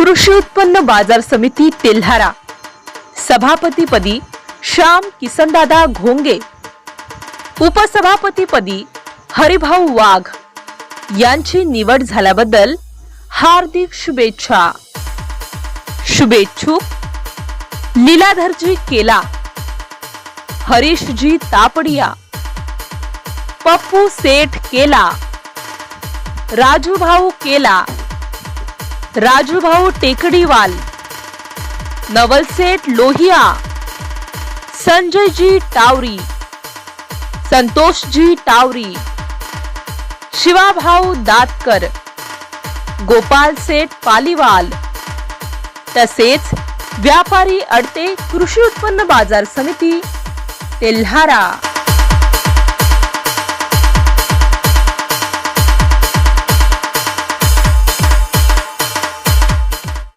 कृषी उत्पन्न बाजार समिती तेल्हारा. सभापतीपदी श्याम किसनदादा घोंगे. उपसभापतीपदी हरिभाऊ वाघ. यांची निवड झाल्याबद्दल हार्दिक शुभेच्छा. शुभेच्छुक लीलाधरजी केला. हरीशजी तापडिया. पप्पू सेठ केला. राजूभाऊ केला. राजूभाऊ टेकडीवाल नवलसेठ लोहिया संजयजी टावरी संतोषजी टावरी शिवाभाऊ दातकर गोपाल सेठ पालीवाल तसेच व्यापारी अडते कृषी उत्पन्न बाजार समिती तेल्हारा.